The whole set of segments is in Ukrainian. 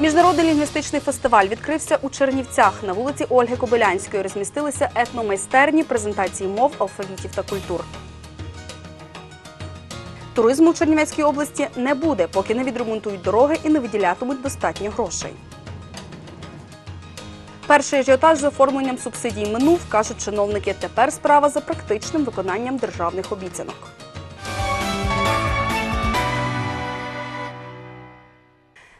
Міжнародний лінгвістичний фестиваль відкрився у Чернівцях. На вулиці Ольги Кобилянської розмістилися етномайстерні, презентації мов, алфавітів та культур. Туризму в Чернівецькій області не буде, поки не відремонтують дороги і не виділятимуть достатньо грошей. Перший ажіотаж з оформленням субсидій минув, кажуть чиновники. Тепер справа за практичним виконанням державних обіцянок.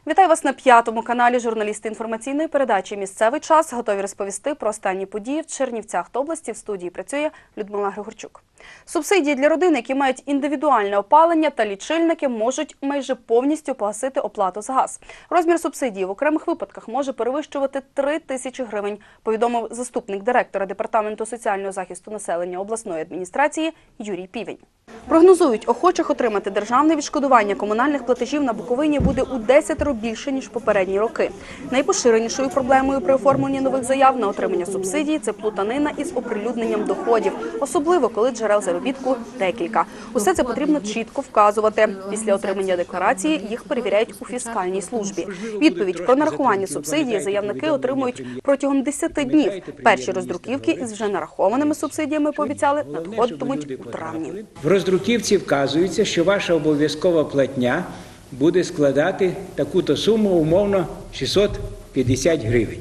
Вітаю вас на п'ятому каналі. Журналісти інформаційної передачі Місцевий час готові розповісти про останні події в Чернівцях та області. В студії працює Людмила Григорчук. Субсидії для родин, які мають індивідуальне опалення та лічильники, можуть майже повністю погасити оплату за газ. Розмір субсидії в окремих випадках може перевищувати 3 тисячі гривень. Повідомив заступник директора департаменту соціального захисту населення обласної адміністрації Юрій Півень. Прогнозують, охочих отримати державне відшкодування комунальних платежів на Буковині буде у 10 більше ніж попередні роки. Найпоширенішою проблемою при оформленні нових заяв на отримання субсидій це плутанина із оприлюдненням доходів, особливо коли джерел заробітку декілька. Усе це потрібно чітко вказувати. Після отримання декларації їх перевіряють у фіскальній службі. Відповідь про нарахування субсидії заявники отримують протягом 10 днів. Перші роздруківки із вже нарахованими субсидіями пообіцяли надходитимуть у травні. Роздруківці вказується, що ваша обов'язкова платня буде складати таку-то суму, умовно 650 гривень.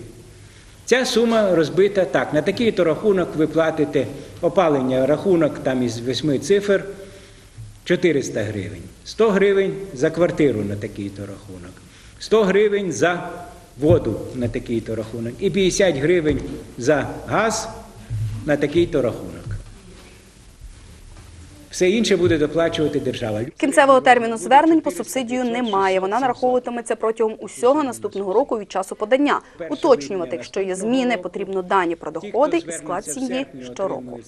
Ця сума розбита так. На такий-то рахунок ви платите опалення, рахунок там із восьми цифр 400 гривень, 100 гривень за квартиру на такий-то рахунок, 100 гривень за воду на такий-то рахунок і 50 гривень за газ на такий-то рахунок. Все інше буде доплачувати держава. Кінцевого терміну звернень по субсидію немає. Вона нараховуватиметься протягом усього наступного року від часу подання. Уточнювати, якщо є зміни, потрібно дані про доходи і склад сім'ї щороку.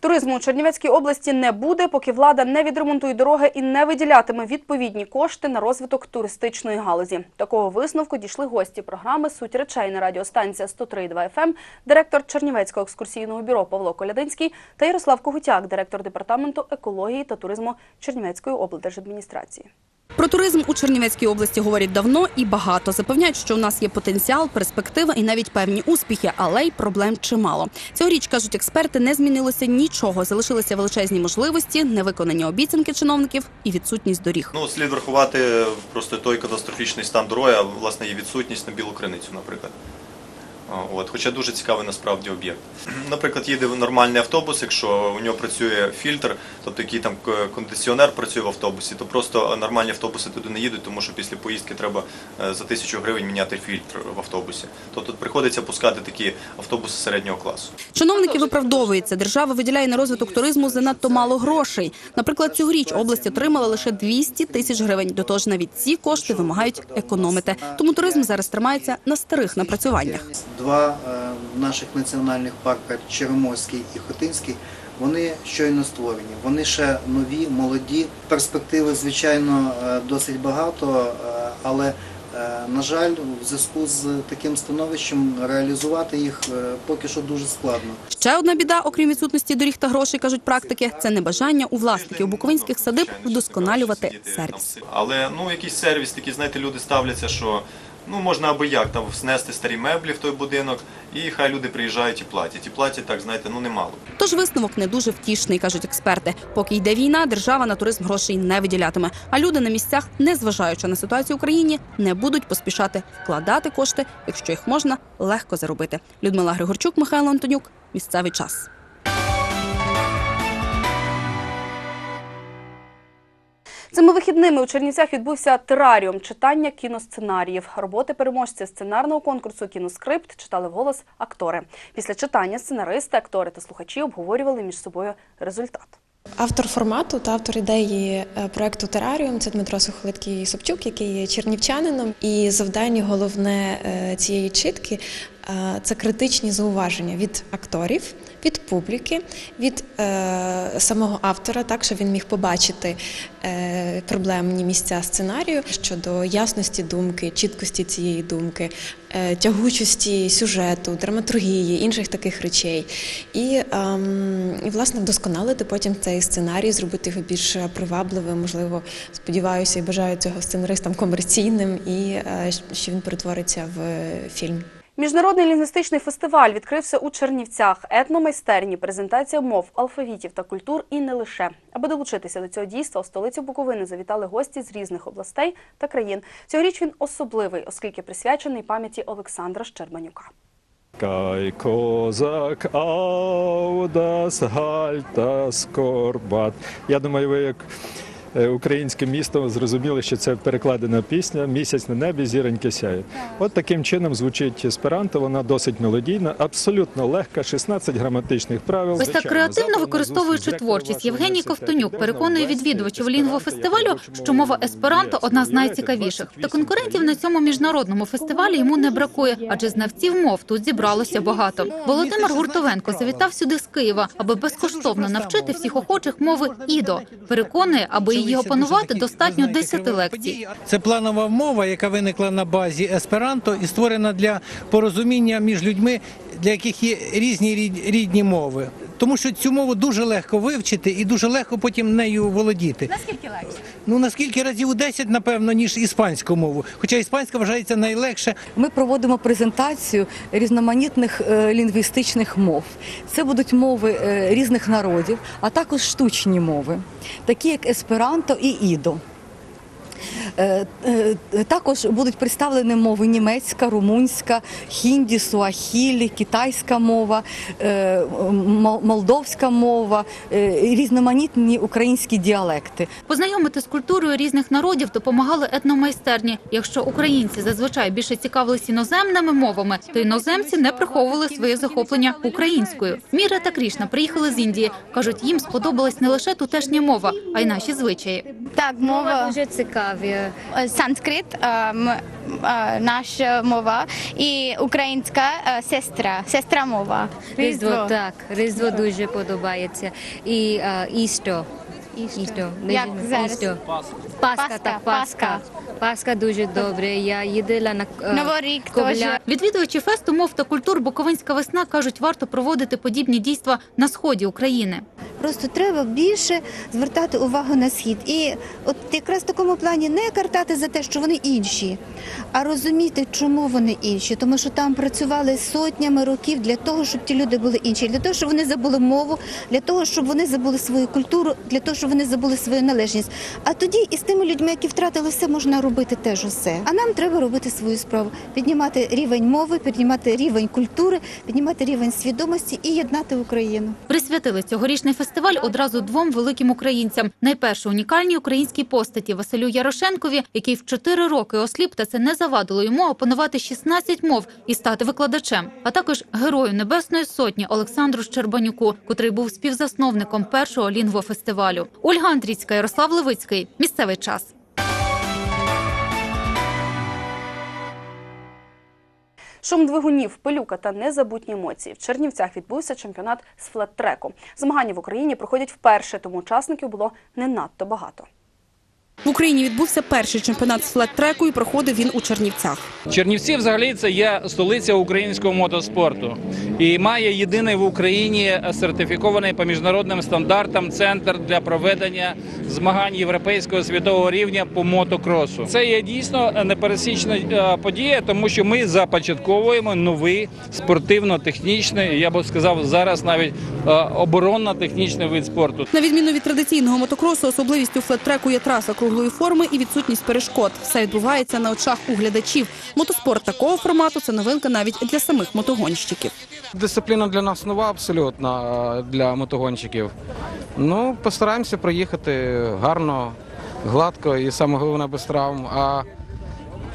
Туризму у Чернівецькій області не буде, поки влада не відремонтує дороги і не виділятиме відповідні кошти на розвиток туристичної галузі. Такого висновку дійшли гості програми Суть речей на радіостанція 103.2 FM, директор Чернівецького екскурсійного бюро Павло Колядинський та Ярослав Когутяк, директор департаменту екології та туризму Чернівецької облдержадміністрації. Про туризм у Чернівецькій області говорять давно і багато. Запевняють, що у нас є потенціал, перспектива і навіть певні успіхи, але й проблем чимало. Цьогоріч, кажуть експерти, не змінилося нічого. Залишилися величезні можливості, невиконані обіцянки чиновників і відсутність доріг. Ну, слід врахувати просто той катастрофічний стан дороги, а власне її відсутність на білу криницю, наприклад. От, хоча дуже цікавий насправді об'єкт. Наприклад, їде нормальний автобус, якщо у нього працює фільтр, тобто який там кондиціонер працює в автобусі, то просто нормальні автобуси туди не їдуть, тому що після поїздки треба е, за тисячу гривень міняти фільтр в автобусі. Тобто приходиться пускати такі автобуси середнього класу. Чиновники виправдовуються. Держава виділяє на розвиток туризму занадто мало грошей. Наприклад, цьогоріч область отримала лише 200 тисяч гривень. До того ж, навіть ці кошти вимагають економити. Тому туризм зараз тримається на старих напрацюваннях. Два е, наших національних парки Череморський і Хотинський. Вони щойно створені. Вони ще нові, молоді. Перспективи, звичайно, е, досить багато, е, але на жаль, в зв'язку з таким становищем реалізувати їх поки що дуже складно. Ще одна біда, окрім відсутності доріг та грошей, кажуть практики, це небажання у власників буковинських садиб вдосконалювати сервіс. Але ну якийсь сервіс, такі, знаєте, люди ставляться, що ну можна аби як там снести старі меблі в той будинок, і хай люди приїжджають і платять. І платять так, знаєте, ну немало. Тож висновок не дуже втішний, кажуть експерти. Поки йде війна, держава на туризм грошей не виділятиме. А люди на місцях, незважаючи на ситуацію в Україні, не будуть поспішати вкладати кошти, якщо їх можна легко заробити. Людмила Григорчук, Михайло Антонюк. Місцевий час. Цими вихідними у Чернівцях відбувся тераріум читання кіносценаріїв. Роботи переможця сценарного конкурсу Кіноскрипт читали вголос актори. Після читання сценаристи, актори та слухачі обговорювали між собою результат. Автор формату та автор ідеї е, проекту Тераріум це Дмитро Суховиткий Собчук, який є чернівчанином. І завдання головне е, цієї читки Е, Це критичні зауваження від акторів, від публіки, від е, самого автора, так щоб він міг побачити е, проблемні місця сценарію щодо ясності думки, чіткості цієї думки, е, тягучості сюжету, драматургії, інших таких речей. І, ем, і власне вдосконалити потім цей сценарій, зробити його більш привабливим, можливо, сподіваюся і бажаю цього сценаристам комерційним, і е, що він перетвориться в е, фільм. Міжнародний лінгвістичний фестиваль відкрився у Чернівцях. Етномайстерні, презентація мов, алфавітів та культур і не лише. Аби долучитися до цього дійства, у столицю Буковини завітали гості з різних областей та країн. Цьогоріч він особливий, оскільки присвячений пам'яті Олександра Щербанюка. Кай козак аудас гальта скорбат. Я думаю, ви як українське місто зрозуміли, що це перекладена пісня Місяць на небі, зіроньки сяє. От таким чином звучить есперанто. Вона досить мелодійна, абсолютно легка, 16 граматичних правил. Ось так креативно використовуючи творчість, Євгеній Ковтонюк переконує відвідувачів лінгвофестивалю, що мова есперанто одна з найцікавіших. Та конкурентів на цьому міжнародному фестивалі йому не бракує, адже знавців мов тут зібралося багато. Володимир Гуртовенко завітав сюди з Києва, аби безкоштовно навчити всіх охочих мови ідо. Переконує, аби її опанувати, достатньо 10 лекцій. Це планова мова, яка виникла на базі есперанто і створена для порозуміння між людьми, для яких є різні рідні мови. Тому що цю мову дуже легко вивчити і дуже легко потім нею володіти. Наскільки легше? Ну наскільки разів у 10, напевно, ніж іспанську мову. Хоча іспанська вважається найлегше. Ми проводимо презентацію різноманітних е, лінгвістичних мов. Це будуть мови е, різних народів, а також штучні мови, такі як есперанто і ідо. Е, е, Також будуть представлені мови німецька, румунська, хінді, суахілі, китайська мова, е, молдовська мова, різноманітні українські діалекти. Познайомити з культурою різних народів допомагали етномайстерні. Якщо українці зазвичай більше цікавились іноземними мовами, то іноземці не приховували своє захоплення українською. Міра та Крішна приїхали з Індії. кажуть, їм сподобалась не лише тутешня мова, а й наші звичаї. Так, мова дуже цікаві. Е, санскрит, е, м- е, наша мова і українська сестра, сестра мова. Різдво, так, Різдво дуже подобається. І Істо. Істо. Як зараз? Істо. Пасха, Пасха, так, Пасха. Пасха. Пасха дуже добре. Я їздила на е, Новий рік Ковля. теж. Відвідувачі фесту мов та культур Буковинська весна кажуть, варто проводити подібні дійства на сході України. Просто треба більше звертати увагу на схід. І от якраз в такому плані не картати за те, що вони інші, а розуміти, чому вони інші. Тому що там працювали сотнями років для того, щоб ті люди були інші, для того, щоб вони забули мову, для того, щоб вони забули свою культуру, для того, щоб вони забули свою належність. А тоді і з тими людьми, які втратили все, можна робити теж усе. А нам треба робити свою справу, піднімати рівень мови, піднімати рівень культури, піднімати рівень свідомості і єднати Україну. Присвятили цьогорічний фестиваль одразу двом великим українцям. Найперше унікальній українській постаті Василю Ярошенкові, який в чотири роки осліп, та це не завадило йому опанувати 16 мов і стати викладачем. А також герою Небесної сотні Олександру Щербанюку, котрий був співзасновником першого лінгвофестивалю. Ольга Андрійська, Ярослав Левицький. Місцевий час. Шум двигунів, пилюка та незабутні емоції. В Чернівцях відбувся чемпіонат з флет-треку. Змагання в Україні проходять вперше, тому учасників було не надто багато. В Україні відбувся перший чемпіонат з флет-треку і проходив він у Чернівцях. Чернівці взагалі це є столиця українського мотоспорту і має єдиний в Україні сертифікований по міжнародним стандартам центр для проведення змагань європейського світового рівня по мотокросу. Це є дійсно непересічна е, подія, тому що ми започатковуємо новий спортивно-технічний, я б сказав, зараз навіть е, оборонно-технічний вид спорту. На відміну від традиційного мотокросу, особливістю флет-треку є траса круглої форми і відсутність перешкод. Все відбувається на очах у глядачів. Мотоспорт такого формату це новинка навіть для самих мотогонщиків. Дисципліна для нас нова абсолютно для мотогонщиків. Ну, постараємося проїхати гарно, гладко і саме головне без травм. А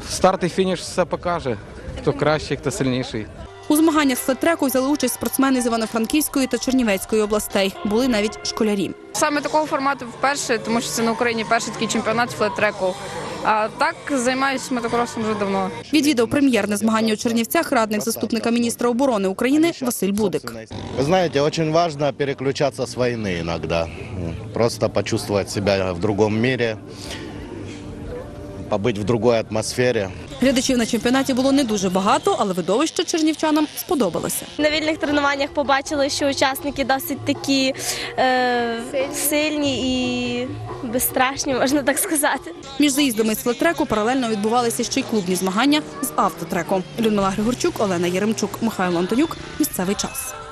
старт і фініш все покаже, хто кращий, хто сильніший. У змаганнях з флет-треку взяли участь спортсмени з Івано-Франківської та Чернівецької областей. Були навіть школярі. Саме такого формату вперше, тому що це на Україні перший такий чемпіонат з флет-треку. А так займаюся мотокросом вже давно. Відвідав прем'єрне змагання у Чернівцях радник заступника міністра оборони України Василь Будик. Вы знаете, очень важно переключаться с войны иногда. Просто почувствовать себя в другом мире, побыть в другой атмосфере. Глядачів на чемпіонаті було не дуже багато, але видовище чернівчанам сподобалося. На вільних тренуваннях побачили, що учасники досить такі е, сильні і безстрашні, можна так сказати. Між заїздами з флетреку паралельно відбувалися ще й клубні змагання з автотреку. Людмила Григорчук, Олена Єремчук, Михайло Антонюк. Місцевий час.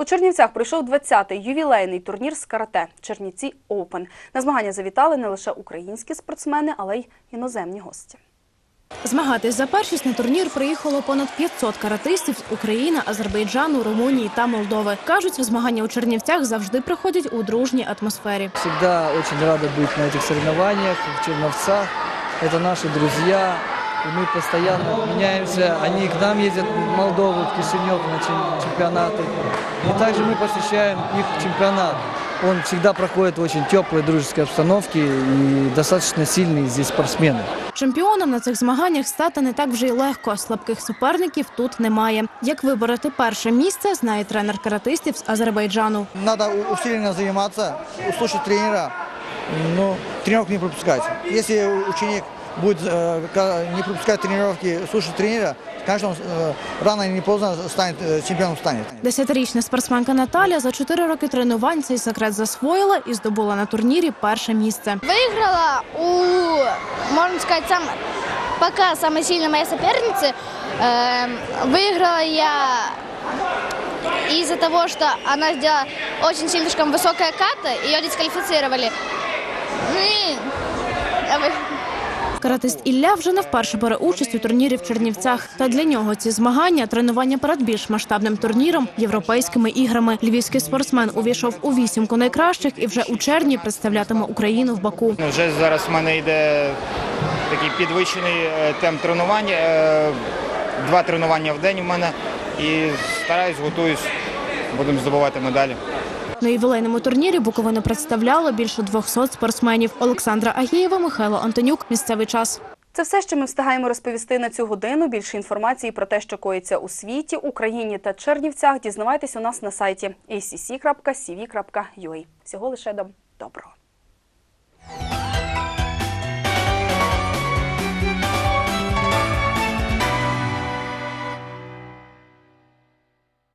У Чернівцях пройшов 20-й ювілейний турнір з карате Чернівці Оупен. На змагання завітали не лише українські спортсмени, але й іноземні гості. Змагатись за першість на турнір приїхало понад 500 каратистів з України, Азербайджану, Румунії та Молдови. Кажуть, змагання у Чернівцях завжди проходять у дружній атмосфері. Всегда очень рады быть на этих соревнованиях в Черновцах. Это наши друзья. И мы постоянно меняемся. Они к нам ездят в Молдову, в Кишинев на чем- чемпионаты. И также мы посещаем их чемпионат. Он всегда проходит в очень теплой дружеской обстановке и достаточно сильные здесь спортсмены. Чемпіоном на цих змаганнях стати не так вже й легко. Слабких суперників тут немає. Як вибороти перше місце, знає тренер каратистів з Азербайджану. Надо у- усиленно заниматься, услышать тренера, но тренировку не пропускать. Если ученик будет э, ка- не пропускать тренировки, слушать тренера, конечно, он э, рано или не поздно станет, э, чемпионом станет. Десятирічна спортсменка Наталя за чотири роки тренувань цей секрет засвоїла і здобула на турнірі перше місце. Выиграла у, можно сказать, сам, пока самая сильная моя соперница. Эм, выиграла я из-за того, что она сделала очень слишком высокая ката, ее дисквалифицировали. Ну и я вы- Каратист Ілля вже не вперше бере участь у турнірі в Чернівцях. Та для нього ці змагання тренування перед більш масштабним турніром, європейськими іграми. Львівський спортсмен увійшов у вісімку найкращих і вже у червні представлятиме Україну в Баку. Ну, Вже зараз в мене йде такий підвищений е, темп тренування. е, Два тренування в день у мене. І стараюсь, готуюсь, будемо здобувати медалі. На ювілейному турнірі Буковину представляло більше 200 спортсменів. Олександра Агієва, Михайло Антонюк. Місцевий час. Це все, що ми встигаємо розповісти на цю годину. Більше інформації про те, що коїться у світі, Україні та Чернівцях, дізнавайтесь у нас на сайті acc.cv.ua. Всього лише доброго.